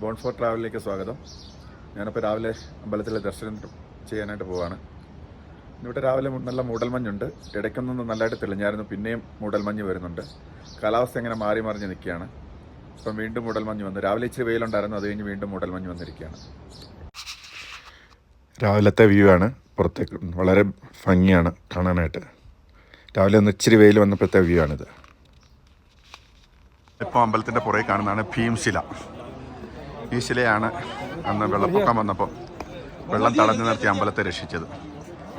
Bone four ട്രാവലിലേക്ക് സ്വാഗതം. ഞാനിപ്പോൾ രാവിലെ അമ്പലത്തിലെ ദർശനം ചെയ്യാനായിട്ട് പോവാണ്. ഇവിടെ രാവിലെ നല്ല മൂടൽമഞ്ഞുണ്ട്. ഇടയ്ക്കൊന്നും നല്ലതായിട്ട് തെളിഞ്ഞായിരുന്നു. പിന്നെയും മൂടൽമഞ്ഞ് വരുന്നുണ്ട്. കാലാവസ്ഥ ഇങ്ങനെ മാറി മറിഞ്ഞ് നിൽക്കുകയാണ്. ഇപ്പം വീണ്ടും മൂടൽമഞ്ഞ് വന്നു. രാവിലെ ഇച്ചിരി വെയിലുണ്ടായിരുന്നു. അത് കഴിഞ്ഞ് വീണ്ടും മൂടൽമഞ്ഞ് വന്നിരിക്കുകയാണ്. രാവിലത്തെ വ്യൂ ആണ്. പുറത്തേക്ക് വളരെ ഭംഗിയാണ് കാണാനായിട്ട്. രാവിലെ ഒന്ന് ഇച്ചിരി വെയിൽ വന്നപ്പോഴത്തെ വ്യൂ ആണിത്. ഇപ്പോൾ അമ്പലത്തിന്റെ പുറകെ കാണുന്നതാണ് ഭീംശില. ഈ ശിലയാണ് അന്ന് വെള്ളപ്പൊക്കം വന്നപ്പോൾ വെള്ളം തടഞ്ഞു നിർത്തി അമ്പലത്തെ രക്ഷിച്ചത്.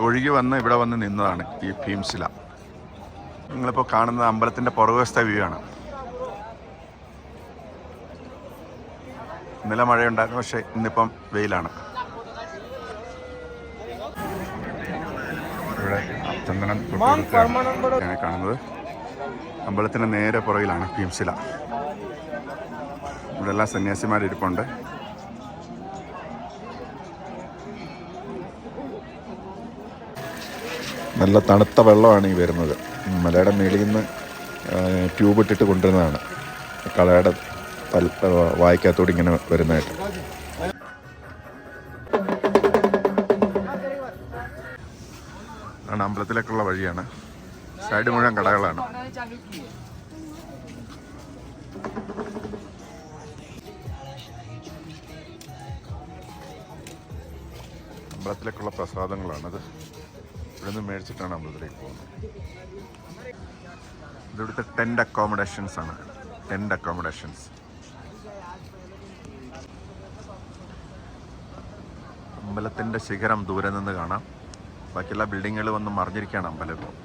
ഒഴുകി വന്ന് ഇവിടെ വന്ന് നിന്നതാണ് ഈ ഭീംശില. നിങ്ങളിപ്പോൾ കാണുന്നത് അമ്പലത്തിന്റെ പുറകുവശത്തെ വ്യൂ ആണ്. ഇന്നലെ മഴയുണ്ടായിരുന്നു പക്ഷേ ഇന്നിപ്പം വെയിലാണ്. ഇവിടെ ചന്ദനം കാണുന്നത്. അമ്പലത്തിന്റെ നേരെ പുറകിലാണ് ഭീംശില. ഇവിടെ എല്ലാ സന്യാസിമാരിരിപ്പുണ്ട്. നല്ല തണുത്ത വെള്ളമാണ് ഈ വരുന്നത്. മലയുടെ മേളിൽ നിന്ന് ട്യൂബ് ഇട്ടിട്ട് കൊണ്ടുവരുന്നതാണ്. കളയുടെ വായിക്കാത്തോടെ ഇങ്ങനെ വരുന്നതായിട്ട്. അമ്പലത്തിലേക്കുള്ള വഴിയാണ്. സൈഡ് മുഴുവൻ കടകളാണ്. അമ്പലത്തിലേക്കുള്ള പ്രസാദങ്ങളാണത്. ഇവിടെ നിന്ന് മേടിച്ചിട്ടാണ് അമ്പലത്തിലേക്ക് പോകുന്നത്. ഇതിവിടുത്തെ ടെന്റ് അക്കോമഡേഷൻസ് ആണ്. ടെന്റ് അക്കോമഡേഷൻസ് അമ്പലത്തിന്റെ ശിഖരം ദൂരെ നിന്ന് കാണാം. ബാക്കിയുള്ള ബിൽഡിങ്ങുകൾ വന്ന് മറിഞ്ഞിരിക്കുകയാണ് അമ്പലം.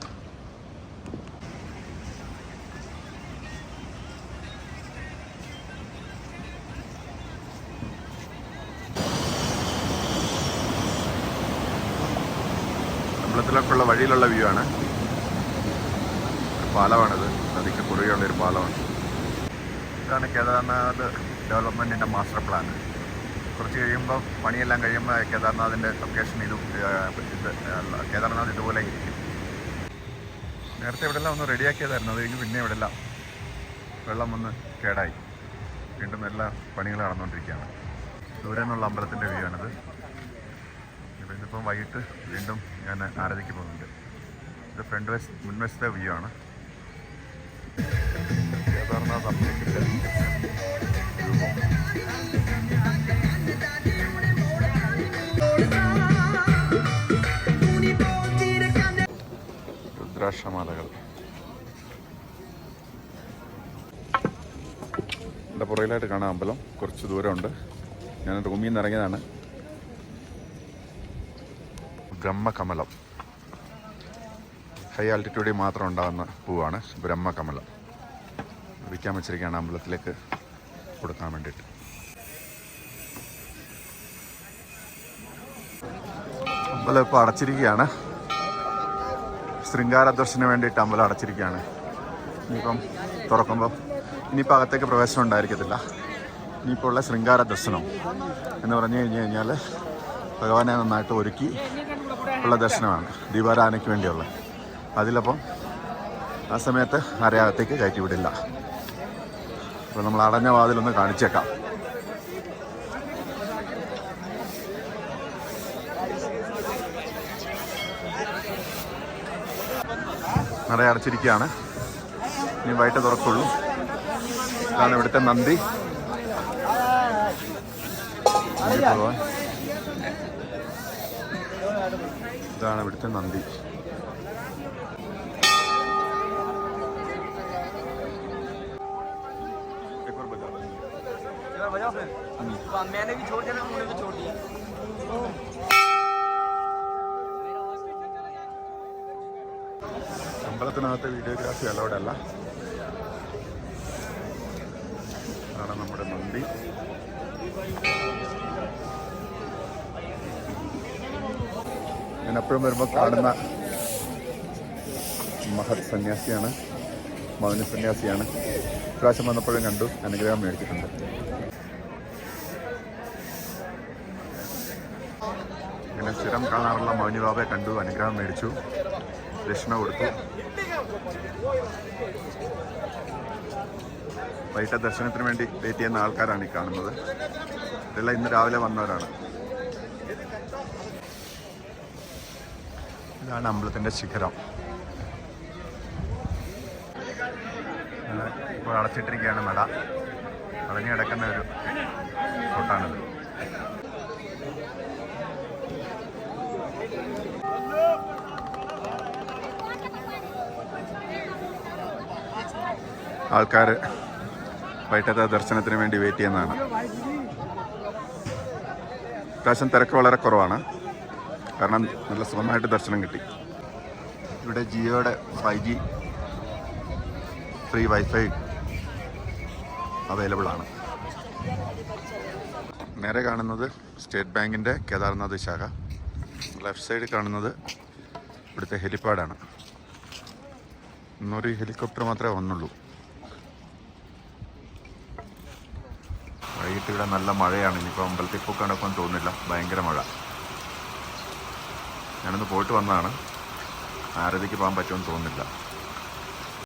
ഇപ്പോൾ അമ്പലത്തിലേക്കുള്ള വഴിയിലുള്ള വ്യൂ ആണ്. പാലമാണിത്. നദിക്ക് കുറുകെയുള്ള ഒരു പാലമാണ്. ഇതാണ് കേദാർനാഥ് ഡെവലപ്മെന്റിന്റെ മാസ്റ്റർ പ്ലാൻ കുറച്ച് കഴിയുമ്പോൾ പണിയെല്ലാം കഴിയുമ്പോൾ കേദാർനാഥിന്റെ ലൊക്കേഷൻ ഇത് ഇത് കേദാർനാഥ് ഇതുപോലെ ഇരിക്കും. നേരത്തെ ഇവിടെല്ലാം ഒന്ന് റെഡിയാക്കിയതായിരുന്നു അത് കഴിഞ്ഞ് പിന്നെ ഇവിടെല്ലാം വെള്ളം ഒന്ന് കേടായി. വീണ്ടും എല്ലാ പണികൾ നടന്നുകൊണ്ടിരിക്കുകയാണ്. ദൂരെ നിന്നുള്ള അമ്പലത്തിന്റെ വ്യൂ ആണിത്. ഇപ്പോൾ ഇന്നിപ്പം വൈകിട്ട് വീണ്ടും ഞാൻ ആരാധിക്ക് പോകുന്നുണ്ട്. ഇത് ഫ്രണ്ട് വെസ് മുൻവശത്തെ വ്യൂ ആണ്. രുദ്രാക്ഷമാലകൾ. എന്റെ പുറകിലായിട്ട് കാണാം അമ്പലം. കുറച്ച് ദൂരമുണ്ട്. ഞാൻ റൂമിൽ നിന്ന് ഇറങ്ങിയതാണ്. ബ്രഹ്മകമലം. ഹൈ ആൾട്ടിറ്റ്യൂഡിൽ മാത്രം ഉണ്ടാകുന്ന പൂവാണ് ബ്രഹ്മകമലം. വിൽക്കാൻ വെച്ചിരിക്കുകയാണ് അമ്പലത്തിലേക്ക് കൊടുക്കാൻ വേണ്ടിയിട്ട്. അമ്പലം ഇപ്പോൾ അടച്ചിരിക്കുകയാണ്. ശൃംഗാരദർശന് വേണ്ടിയിട്ട് അമ്പലം അടച്ചിരിക്കുകയാണ്. ഇനിയിപ്പം തുറക്കുമ്പം ഇനിയിപ്പോൾ അകത്തേക്ക് പ്രവേശനം ഉണ്ടായിരിക്കത്തില്ല. ഇനിയിപ്പോൾ ഉള്ള ശൃംഗാര ദർശനം എന്ന് പറഞ്ഞു കഴിഞ്ഞ് കഴിഞ്ഞാൽ ഭഗവാനെ നന്നായിട്ട് ഒരുക്കി ഉള്ള ദർശനമാണ്. ദീപാരാധനയ്ക്ക് വേണ്ടിയുള്ള. അതിലപ്പം ആ സമയത്ത് അരയാകത്തേക്ക് കയറ്റി വിടില്ല അപ്പോൾ നമ്മൾ അടഞ്ഞ വാതിലൊന്ന് കാണിച്ചേക്കാം. നട അടച്ചിരിക്കുകയാണ്. ഇനി വൈകിട്ട് തുറക്കുള്ളൂ. ഇതാണ് ഇവിടുത്തെ നന്ദി. ഭഗവാൻ ഇതാണ് ഇവിടുത്തെ നന്ദി मैंने भी छोड़ दिया ना उन्होंने भी छोड़ दिया അമ്പലത്തിനകത്ത് വീഡിയോഗ്രാഫി അലൗഡ് അല്ല അതാണ് നമ്മുടെ നന്ദി ഞാൻ എപ്പോഴും വരുമ്പോൾ കാണുന്ന മഹത് സന്യാസിയാണ് മൗന സന്യാസിയാണ്. ഇപ്രാവശ്യം വന്നപ്പോഴും കണ്ടു അനുഗ്രഹം മേടിച്ചിട്ടുണ്ട്. ഇങ്ങനെ സ്ഥിരം കാണാറുള്ള മൗനിബാബയെ കണ്ടു അനുഗ്രഹം മേടിച്ചു ദക്ഷിണ കൊടുത്തു. വൈകിട്ട് ദർശനത്തിന് വേണ്ടി വെയിറ്റ് ചെയ്യുന്ന ആൾക്കാരാണ് ഈ കാണുന്നത്. ഇതെല്ലാം ഇന്ന് രാവിലെ വന്നവരാണ്. ഇതാണ് അമ്പലത്തിന്റെ ശിഖരം. ഇപ്പോൾ അടച്ചിട്ടിരിക്കുകയാണ് നട അടഞ്ഞു കിടക്കുന്ന ഒരു ഫോട്ടാണിത്. ആൾക്കാർ വൈകിട്ടത്തെ ദർശനത്തിന് വേണ്ടി വെയിറ്റ് ചെയ്യുന്നതാണ്. പ്രാവശ്യം തിരക്ക് വളരെ കുറവാണ്. കാരണം നല്ല സുഖമായിട്ട് ദർശനം കിട്ടി. ഇവിടെ ജിയോയുടെ five G free WiFi available ആണ് നേരെ കാണുന്നത് സ്റ്റേറ്റ് ബാങ്കിന്റെ കേദാർനാഥ് ശാഖ. ലെഫ്റ്റ് സൈഡ് കാണുന്നത് ഇവിടുത്തെ ഹെലിപ്പാഡാണ്. ഇന്നൊരു ഹെലികോപ്റ്റർ മാത്രമേ വന്നുള്ളൂ. വൈകിട്ട് ഇവിടെ നല്ല മഴയാണ്. ഇനിയിപ്പോൾ അമ്പലത്തിൽ പോക്ക് ഇപ്പം തോന്നുന്നില്ല. ഭയങ്കര മഴ. ഞാനൊന്ന് പോയിട്ട് വന്നതാണ്. ആരതിക്ക് പോകാൻ പറ്റുമെന്ന് തോന്നുന്നില്ല.